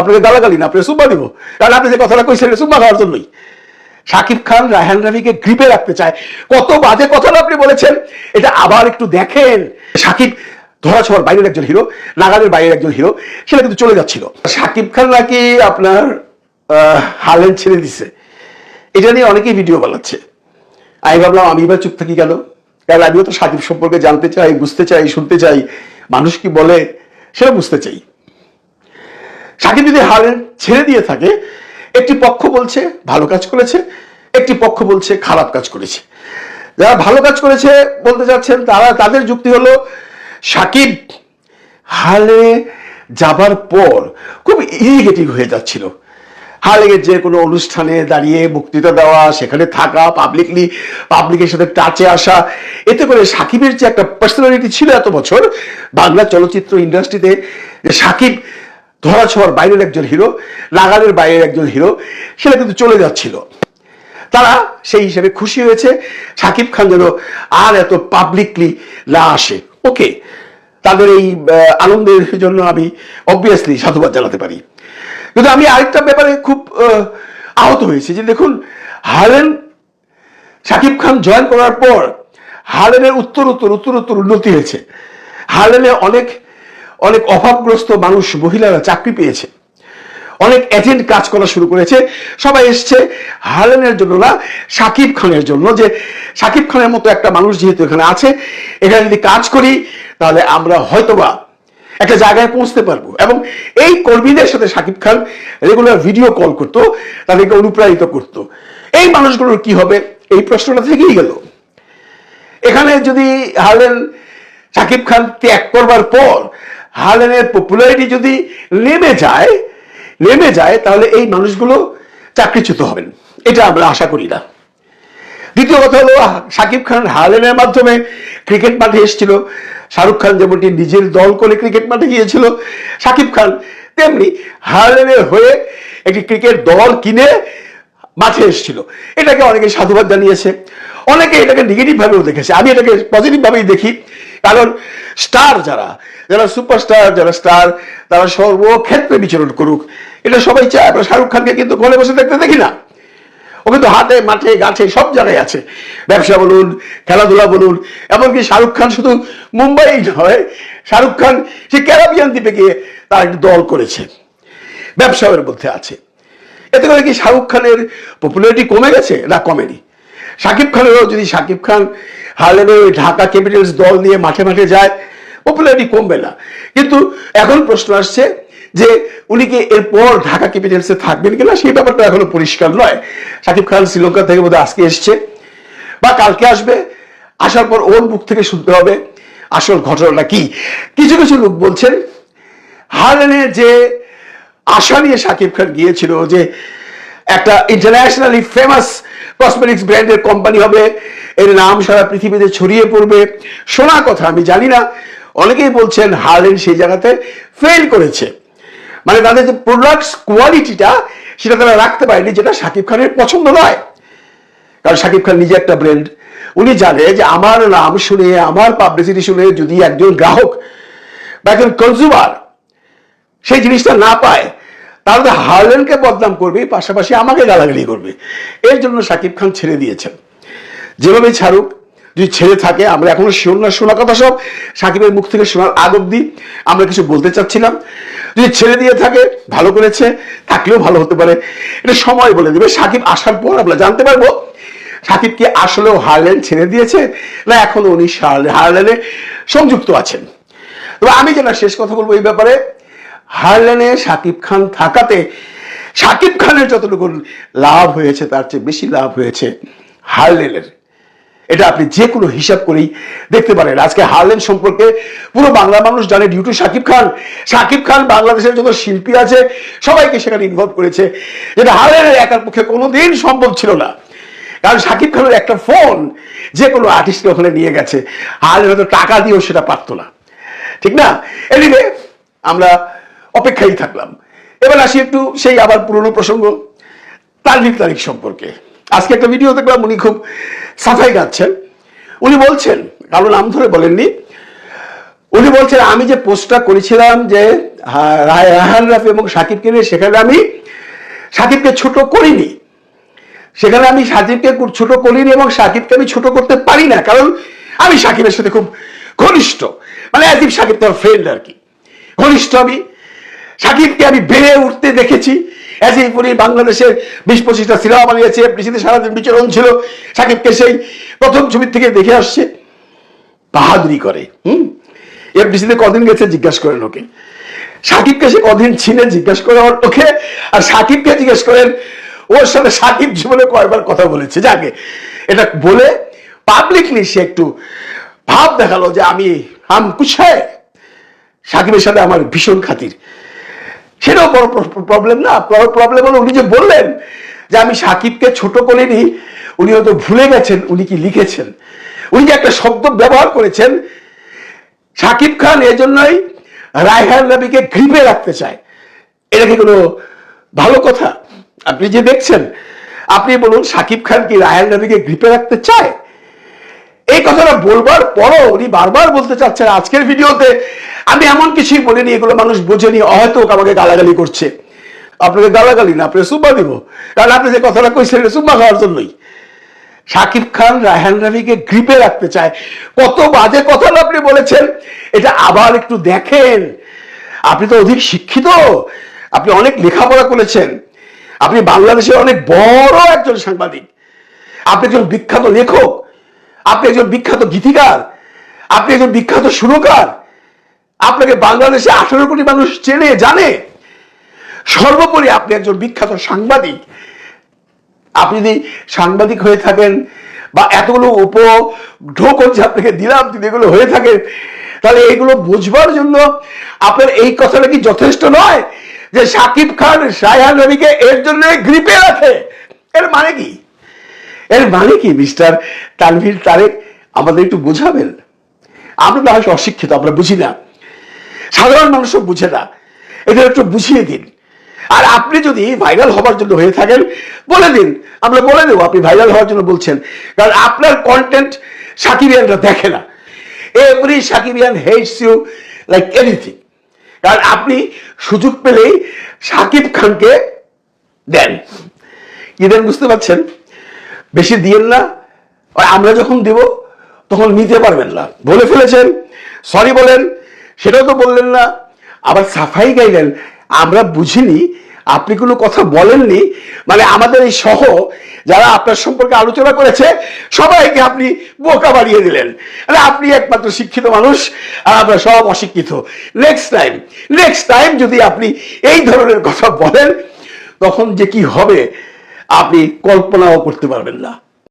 আপনাকে গালাগালি না, আপনাকে সুম্মা দিব। কারণ আপনি যে কথাটা কইছেন সুম্মা খাওয়ার জন্যই। শাকিব খান রায়হান রাফিকে গ্রিপে রাখতে চায়। কত বাজে কথাটা আপনি বলেছেন, এটা আবার একটু দেখেন। শাকিব ধরা ছোঁয়ার বাইরের একজন হিরো নাগালের বাইরের একজন হিরো সেটা কিন্তু চলে যাচ্ছিল। শাকিব খান নাকি আপনার হালেন ছেড়ে দিছে। এটা নিয়ে অনেকেই ভিডিও বানাচ্ছে। আমি ভাবলাম, আমি এবার চুপ থাকি গেল কারণ আমিও তো সাকিব সম্পর্কে জানতে চাই, বুঝতে চাই, শুনতে চাই। মানুষ কি বলে, সেটা বুঝতে চাই। সাকিব যদি হারেন ছেড়ে দিয়ে থাকে, একটি পক্ষ বলছে ভালো কাজ করেছে, একটি পক্ষ বলছে খারাপ কাজ করেছে। যারা ভালো কাজ করেছে বলতে চাচ্ছেন, তারা তাদের যুক্তি হলো, সাকিব হালে যাবার পর খুব ইরিগেটিভ হয়ে যাচ্ছিল। হালের যে কোনো অনুষ্ঠানে দাঁড়িয়ে বক্তৃতা দেওয়া, সেখানে থাকা পাবলিকলি পাবলিকের সাথে টাচে আসা, এতে করে সাকিবের যে একটা পার্সোনালিটি ছিল এত বছর, বাংলা চলচ্চিত্র ইন্ডাস্ট্রিতে যে সাকিব ধরা ছোঁয়ার বাইরের একজন হিরো নাগালের বাইরের একজন হিরো সেটা কিন্তু চলে যাচ্ছিল। তারা সেই হিসেবে খুশি হয়েছে সাকিব খান যেন আর এত পাবলিকলি না আসে। ওকে তাদের এই আনন্দের জন্য আমি অবভিয়াসলি সাধুবাদ জানাতে পারি। কিন্তু আমি আরেকটা ব্যাপারে খুব আহ, আহত হয়েছি যে দেখুন হারেন সাকিব খান জয়েন করার পর হারেনের উত্তর উত্তর উত্তর উত্তর উন্নতি হয়েছে। হারেনে অনেক অনেক অভাবগ্রস্ত মানুষ, মহিলারা চাকরি পেয়েছে। অনেক এজেন্ট কাজ করা শুরু করেছে। সবাই এসছে হালেনের জন্য না, সাকিব খানের জন্য যে সাকিব খানের মতো একটা মানুষ যেহেতু এখানে আছে, এখানে যদি কাজ করি, তাহলে আমরা হয়তোবা একটা জায়গায় পৌঁছতে পারব। এবং এই কর্মীদের সাথে Shakib Khan regular video call করতো, তাদেরকে অনুপ্রাণিত করতো। এই মানুষগুলোর কি হবে? এই প্রশ্নটা থেকেই গেল। এখানে যদি হারলেন সাকিব খান ত্যাগ করবার পর হারলেনের পপুলারিটি যদি নেমে যায় নেমে যায়, তাহলে এই মানুষগুলো চাকরিচ্যুত হবেন। এটা আমরা আশা করি না। দ্বিতীয় কথা হলো, সাকিব খান হারলেনের মাধ্যমে ক্রিকেট মাঠে এসেছিল। শাহরুখ খান যেমনটি নিজের দল করে ক্রিকেট মাঠে গিয়েছিল, সাকিব খান তেমনি হারলেনের হয়ে একটি ক্রিকেট দল কিনে মাঠে এসেছিল। এটাকে অনেকে সাধুবাদ জানিয়েছে, অনেকে এটাকে নেগেটিভ ভাবেও দেখেছে। আমি এটাকে পজিটিভ ভাবেই দেখি। কারণ স্টার যারা যারা সুপারস্টার যারা স্টার তারা সর্বক্ষেত্রে বিচরণ করুক। এটা সবাই চায়, আমরা শাহরুখ খানকে কিন্তু ঘরে বসে দেখতে দেখি না। ও কিন্তু হাতে, মাঠে গাছে সব জায়গায় আছে। ব্যবসা বলুন, খেলাধুলা বলুন, এমনকি শাহরুখ খান শুধু মুম্বাই নয়, শাহরুখ খান সে ক্যারাবিয়ান দ্বীপে গিয়ে তার একটি দল করেছে। ব্যবসায়ের মধ্যে আছে। এতে করে কি শাহরুখ খানের পপুলারিটি কমে গেছে না কমেনি? শাকিব খানেরও, যদি শাকিব খান হারলেনে ওই ঢাকা ক্যাপিটালস দল নিয়ে মাঠে মাঠে যায় পপুলারিটি কমবে না। কিন্তু এখন প্রশ্ন আসছে যে উনি কি এরপর ঢাকা ক্যাপিটালসে থাকবেন কিনা, সেই ব্যাপারটা এখনও পরিষ্কার নয়। শাকিব খান শ্রীলঙ্কা থেকে বোধহয় আজকে এসছে বা কালকে আসবে। আসার পর ওর মুখ থেকে শুনতে হবে আসল ঘটনাটা কি। কিছু কিছু লোক বলছেন হারলেনে যে আশা নিয়ে শাকিব খান গিয়েছিল যে একটা ইন্টারন্যাশনালি ফেমাস কসমেটিক্স ব্র্যান্ডের কোম্পানি হবে। এর নাম সারা পৃথিবীতে ছড়িয়ে পড়বে। শোনা কথা, আমি জানি না। অনেকেই বলছেন, হার্লেন সেই জায়গাতে ফেল করেছে। মানে তাদের যে প্রোডাক্টস কোয়ালিটিটা সেটা তারা রাখতে পারেনি, যেটা শাকিব খানের পছন্দ নয়। কারণ শাকিব খান নিজে একটা ব্র্যান্ড উনি জানে যে আমার নাম শুনে, আমার পাবলিসিটি শুনে যদি একজন গ্রাহক বা একজন কনজিউমার সেই জিনিসটা না পায় তাহলে হার্লেনকে বদনাম করবে, পাশাপাশি আমাকে গালাগালি করবে। এর জন্য সাকিব খান ছেড়ে দিয়েছেন। যেভাবে ছাড়ুক, যদি ছেড়ে থাকে, আমরা এখনও শিওর না, শোনা কথা সব। সাকিবের মুখ থেকে শোনার আগ অব্দি আমরা কিছু বলতে চাচ্ছিলাম। যদি ছেড়ে দিয়ে থাকে, ভালো করেছে, থাকলেও ভালো হতে পারে। এটা সময় বলে দেবে। সাকিব আসার পর আমরা জানতে পারব, সাকিব কি আসলেও হারলেন ছেড়ে দিয়েছে, না এখনও উনি হারলেনে সংযুক্ত আছেন। তবে আমি যেটা শেষ কথা বলব এই ব্যাপারে হারলেনে সাকিব খান থাকাতে সাকিব খানের যতটুকু লাভ হয়েছে, তার চেয়ে বেশি লাভ হয়েছে হারলেনের। এটা আপনি যে কোনো হিসাব করেই দেখতে পারেন। আজকে হারলেন সম্পর্কে পুরো বাংলা মানুষ জানে ডিউ টু সাকিব খান। সাকিব খান বাংলাদেশের যত শিল্পী আছে, সবাইকে সেখানে ইনভলভ করেছে। যেটা হারলেনের একার পক্ষে কোনোদিন সম্ভব ছিল না। কারণ সাকিব খানের একটা ফোন যে কোনো আর্টিস্টকে ওখানে নিয়ে গেছে। হারলেন হয়তো টাকা দিয়েও সেটা পারতো না। ঠিক না? এদিকে আমরা অপেক্ষায় থাকলাম। এবার আসি একটু সেই আবার পুরনো প্রসঙ্গ, তানভীর তারিখ সম্পর্কে। আজকে একটা ভিডিও দেখলাম, উনি খুব সাফাই গাচ্ছেন। উনি বলছেন, কারও নাম ধরে বলেননি, উনি বলছেন, আমি যে পোস্টটা করেছিলাম যে রায়হান রাফি এবং সাকিবকে নিয়ে, সেখানে আমি সাকিবকে ছোট করিনি। সেখানে আমি সাকিবকে ছোট করিনি এবং সাকিবকে আমি ছোট করতে পারি না, কারণ আমি সাকিবের সাথে খুব ঘনিষ্ঠ। মানে সাকিব তার ফ্রেন্ড আর কি। ঘনিষ্ঠ আমি সাকিবকে আমি বেড়ে উঠতে দেখেছি। অ্যাজিব উনি বাংলাদেশের বিশ পঁচিশটা সিনেমা বানিয়েছে এফডিসিতে সারাদিন বিচরণ ছিল। সাকিবকে সেই প্রথম ছবি থেকে দেখে আসছে। বাহাদুরি করে, হুম? এফডিসিতে কদিন গেছে জিজ্ঞাসা করেন ওকে। সাকিবকে সে কদিন ছিনে জিজ্ঞাসা করে ওকে। আর সাকিবকে জিজ্ঞেস করেন, ওর সাথে সাকিব জীবনে কয়েকবার কথা বলেছে? যাকে এটা বলে পাবলিকলি সে একটু ভাব দেখাল যে আমি হাম কুছ হ্যায়। সাকিবের সাথে আমার ভীষণ খাতির। সেটাও বড় প্রবলেম না। বড় প্রবলেম হলো উনি যে বললেন যে আমি সাকিবকে ছোট করিনি, উনি হয়তো ভুলে গেছেন, উনি কি লিখেছেন। উনি যে একটা শব্দ ব্যবহার করেছেন, সাকিব খান এজন্যই রায়হান রবিকে গ্রিপে রাখতে চায়। এটা কি কোনো ভালো কথা? আপনি যে দেখছেন, আপনি বলুন, সাকিব খান কি রায়হান রবিকে গ্রিপে রাখতে চায়? এই কথাটা বলবার পরও উনি বারবার বলতে চাচ্ছেন আজকের ভিডিওতে। আমি এমন কিছুই বলিনি, এগুলো মানুষ বোঝেনি হয়তো আমাকে গালাগালি করছে। আপনাকে গালাগালি না আপনি সুম্মা দিব। কারণ আপনি যে কথাটা কইছেন সুম্মা খাওয়ার জন্যই। শাকিব খান, রায়হান রাভিকে গ্রিপে রাখতে চায়। কত বাজে কথা আপনি বলেছেন, এটা আবার একটু দেখেন। আপনি তো অধিক শিক্ষিত, আপনি অনেক লেখাপড়া করেছেন। আপনি বাংলাদেশের অনেক বড় একজন সাংবাদিক। আপনি একজন বিখ্যাত লেখক। আপনি একজন বিখ্যাত গীতিকার, আপনি একজন বিখ্যাত সুরকার, আপনাকে বাংলাদেশে আঠারো কোটি মানুষ চেনে, জানে। সর্বোপরি আপনি একজন বিখ্যাত সাংবাদিক। আপনি যদি সাংবাদিক হয়ে থাকেন বা এতগুলো উপ ঢোকন যে আপনাকে দিলাম, যদি এগুলো হয়ে থাকে, তাহলে এগুলো বুঝবার জন্য আপনার এই কথাটা কি যথেষ্ট নয় যে সাকিব খান শাহান রবিকে এর জন্য গ্রিপে রাখে এর মানে কি? এর মানে কি মিস্টার তানভীর? তারেক আমাদের একটু বোঝাবেন? আমরা না অশিক্ষিত, আমরা বুঝি না। সাধারণ মানুষও বুঝে না। এটা একটু বুঝিয়ে দিন। আর আপনি যদি ভাইরাল হবার জন্য হয়ে থাকেন, বলে দিন। আমরা বলে দেবো, আপনি ভাইরাল হওয়ার জন্য বলছেন। কারণ আপনার কন্টেন্ট সাকিবিয়ানরা দেখে না। Every Shakibian hates you like anything কারণ আপনি সুযোগ পেলেই সাকিব খানকে দেন। কি বুঝতে পারছেন? বেশি দিয়েন না। আমরা যখন দেব, তখন নিতে পারবেন না। বলে ফেলেছেন সরি বলেন, সেটাও তো বললেন না। আবার সাফাই গাইলেন, আমরা বুঝিনি, আপনি কোনো কথা বলেননি। মানে আমাদের এই সহ, যারা আপনার সম্পর্কে আলোচনা করেছে, সবাইকে আপনি বোকা বাড়িয়ে দিলেন। আরে আপনি একমাত্র শিক্ষিত মানুষ, আর আমরা সব অশিক্ষিত। নেক্সট টাইম নেক্সট টাইম যদি আপনি এই ধরনের কথা বলেন, তখন যে কি হবে? আপনি কল্পনাও করতে পারবেন না।